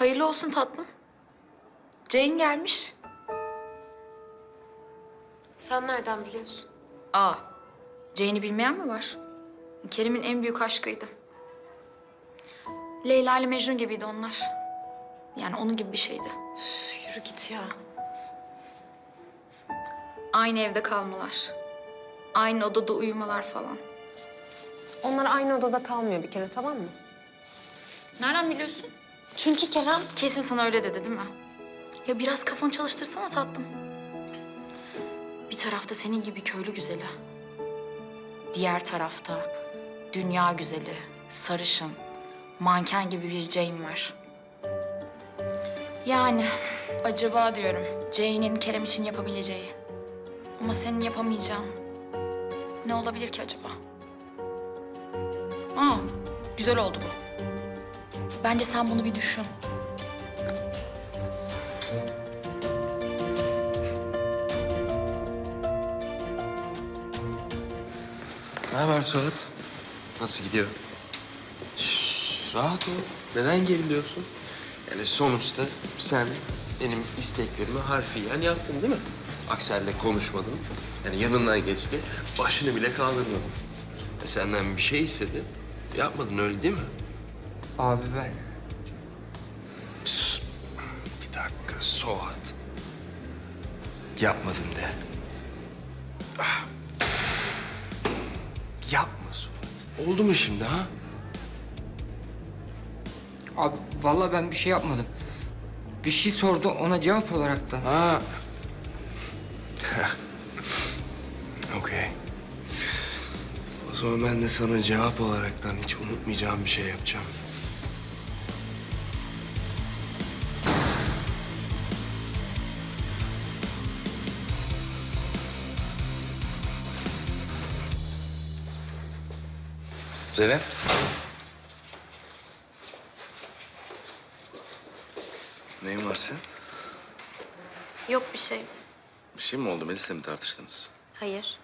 Hayırlı olsun tatlım. Jane gelmiş. Sen nereden biliyorsun? Aa, Jane'i bilmeyen mi var? Kerim'in en büyük aşkıydı. Leyla ile Mecnun gibiydi onlar. Yani onun gibi bir şeydi. Üf, yürü git ya. Aynı evde kalmalar. Aynı odada uyumalar falan. Onlar aynı odada kalmıyor bir kere tamam mı? Nereden biliyorsun? Çünkü Kerem... Kesin sana öyle dedi değil mi? Ya biraz kafanı çalıştırsana tatlım. Bir tarafta senin gibi köylü güzeli. Diğer tarafta dünya güzeli, sarışın, manken gibi bir Jane var. Yani acaba diyorum Jane'in Kerem için yapabileceği. Ama senin yapamayacağın ne olabilir ki acaba? Aa, güzel oldu bu. Bence sen bunu bir düşün. Ne haber Suat? Nasıl gidiyor? Şş, rahat ol. Neden geriliyorsun? Yani sonuçta sen benim isteklerimi harfiyen yaptın değil mi? Aksel'le konuşmadın. Yani yanından geçti. Başını bile kaldırmadın. E senden bir şey istedi. Yapmadın öyle değil mi? Abi ben. Bir dakika Suat. Yapmadım de. Ah. Yapma Suat. Oldu mu şimdi ha? Abi vallahi ben bir şey yapmadım. Bir şey sordu ona cevap olarak da. Ha. Okey. O zaman ben de sana cevap olaraktan hiç unutmayacağım bir şey yapacağım. Zeynep. Neyin var senin? Yok bir şey. Bir şey mi oldu? Melis'le mi tartıştınız? Hayır.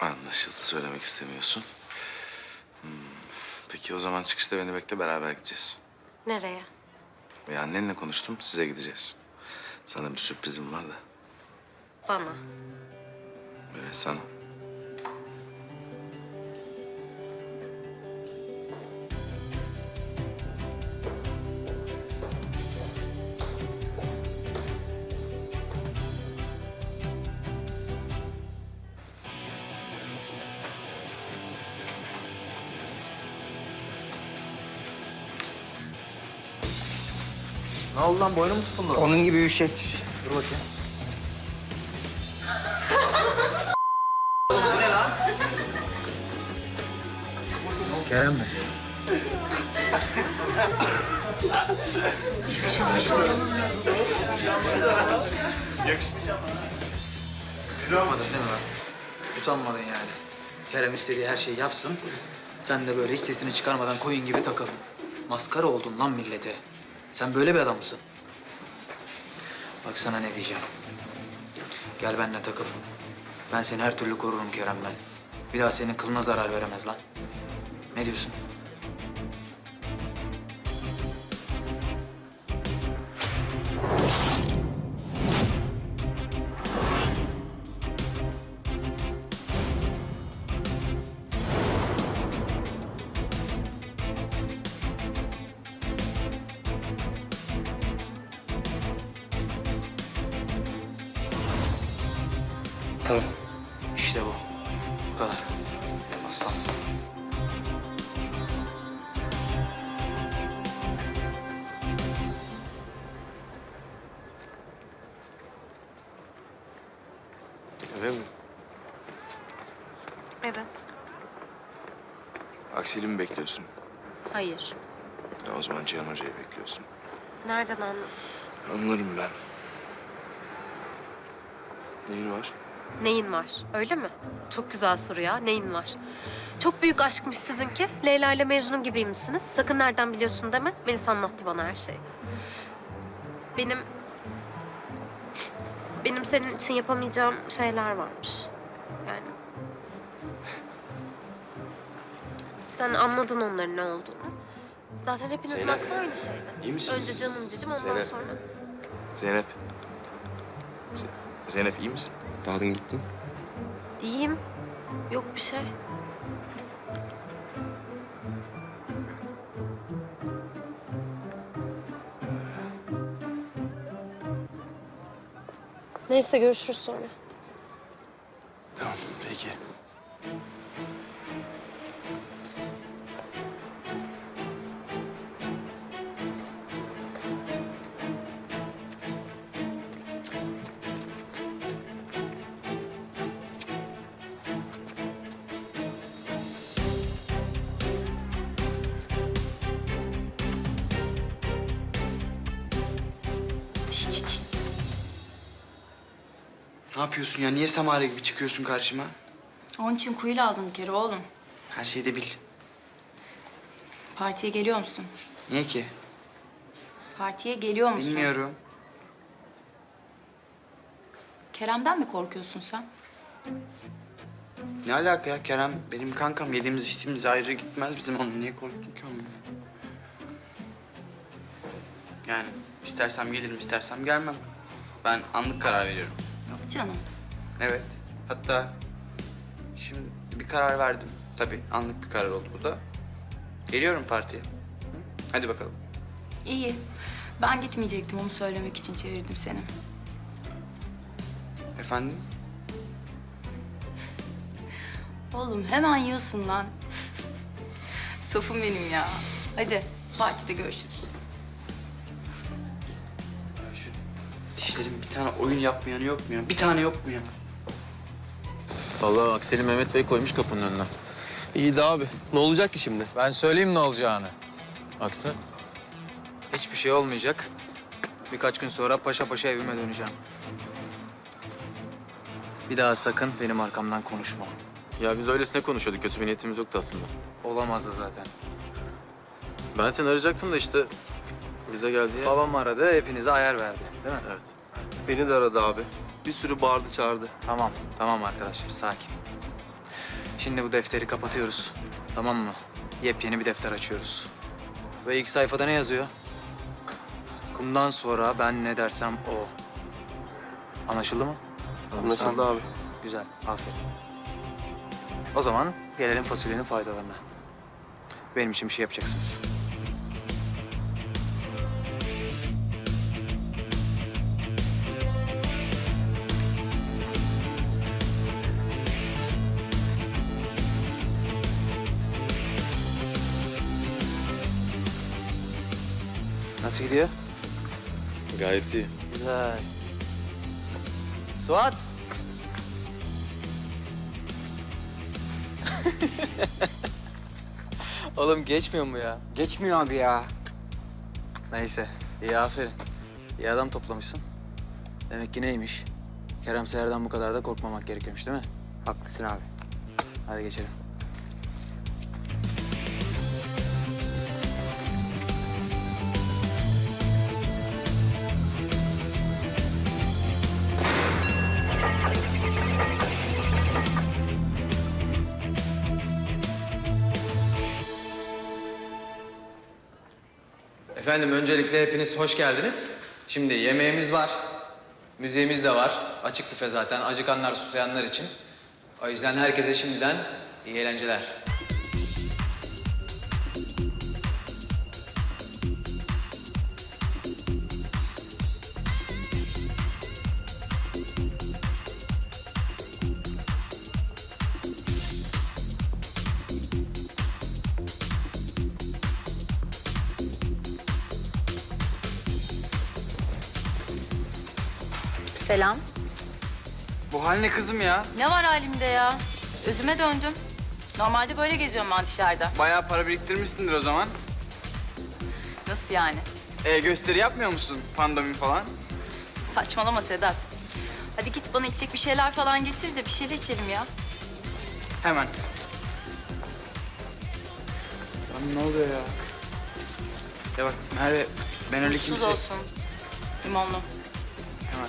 Anlaşıldı. Söylemek istemiyorsun. Hmm. Peki o zaman çıkışta beni bekle beraber gideceğiz. Nereye? Ya annenle konuştum. Size gideceğiz. Sana bir sürprizim var da. Bana. Evet sana. Oldu lan boynum tutuldu? Onun gibi bir şey. Dur bakayım. Bu ne lan? Kerem mi? Usanmadın değil mi lan? Usanmadın yani. Kerem istediği her şeyi yapsın. Sen de böyle hiç sesini çıkarmadan koyun gibi takıl. Maskara oldun lan millete. Sen böyle bir adam mısın? Bak sana ne diyeceğim. Gel benimle takıl. Ben seni her türlü korurum Kerem'den. Bir daha senin kılına zarar veremez lan. Ne diyorsun? Tamam. İşte bu. Bu kadar. Aslansın. Eve mi? Evet. Aksel'i mi bekliyorsun? Hayır. Ya o zaman Cihan Hoca'yı bekliyorsun. Nereden anladın? Anlarım ben. Neyin var? Neyin var? Öyle mi? Çok güzel soru ya. Neyin var? Çok büyük aşkmış sizinki. Leyla ile Mecnun gibiymişsiniz. Sakın nereden biliyorsun deme. Melis anlattı bana her şeyi. Benim... Benim senin için yapamayacağım şeyler varmış. Yani... Sen anladın onların ne olduğunu. Zaten hepinizin Zeynep. aklı aynı şeyde. İyi misin? Önce canım cicim ondan Zeynep. sonra. Zeynep. Z- Zeynep iyi misin? Dağdın gittin. İyiyim. Yok bir şey. Neyse görüşürüz sonra. Tamam peki. Ne yapıyorsun ya? Niye Samara gibi çıkıyorsun karşıma? Onun için kuyu lazım bir kere oğlum. Her şeyi de bil. Partiye geliyor musun? Niye ki? Partiye geliyor musun? Bilmiyorum. Kerem'den mi korkuyorsun sen? Ne alaka ya? Kerem benim kankam. Yediğimiz içtiğimiz ayrı gitmez bizim onunla. Niye korktun ki onunla? Yani istersem gelirim, istersem gelmem. Ben anlık karar veriyorum. Yok canım. Evet. Hatta şimdi bir karar verdim. Tabii anlık bir karar oldu bu da. Geliyorum partiye. Hı? Hadi bakalım. İyi. Ben gitmeyecektim onu söylemek için çevirdim seni. Efendim? Oğlum hemen yiyorsun lan. Safım benim ya. Hadi partide görüşürüz. Dişlerim bir tane oyun yapmayanı yok mu ya? Bir tane yok mu ya? Vallahi Aksel'i Mehmet Bey koymuş kapının önüne. İyi de abi. Ne olacak ki şimdi? Ben söyleyeyim ne olacağını. Aksel. Hiçbir şey olmayacak. Birkaç gün sonra paşa paşa evime döneceğim. Bir daha sakın benim arkamdan konuşma. Ya biz öylesine konuşuyorduk. Kötü bir niyetimiz yoktu aslında. Olamazdı zaten. Ben seni arayacaktım da işte bize geldi ya. Babam aradı, hepinize ayar verdi. Değil mi? Evet. Beni de aradı abi. Bir sürü bağırdı çağırdı. Tamam, tamam arkadaşlar, sakin. Şimdi bu defteri kapatıyoruz. Tamam mı? Yepyeni bir defter açıyoruz. Ve ilk sayfada ne yazıyor? Bundan sonra ben ne dersem o. Anlaşıldı mı? Anlaşıldı abi. Güzel, aferin. O zaman gelelim fasulyenin faydalarına. Benim için bir şey yapacaksınız. Nasıl gidiyor? Gayet iyi. Güzel. Suat. Oğlum geçmiyor mu ya? Geçmiyor abi ya. Neyse, iyi aferin. İyi adam toplamışsın. Demek ki neymiş? Kerem Seher'den bu kadar da korkmamak gerekiyormuş değil mi? Haklısın abi. Hadi geçelim. Efendim öncelikle hepiniz hoş geldiniz. Şimdi yemeğimiz var. Müziğimiz de var. Açık büfe zaten. Acıkanlar susayanlar için. O yüzden herkese şimdiden iyi eğlenceler. Selam. Bu hal ne kızım ya? Ne var halimde ya? Özüme döndüm. Normalde böyle geziyorum ben dışarıda. Bayağı para biriktirmişsindir o zaman. Nasıl yani? E gösteri yapmıyor musun? Pandomim falan. Saçmalama Sedat. Hadi git bana içecek bir şeyler falan getir de bir şeyler içelim ya. Hemen. Lan ne oluyor ya? Ya bak Merve ben öyle Mutsuz kimse... olsun. Limonlu. Hemen.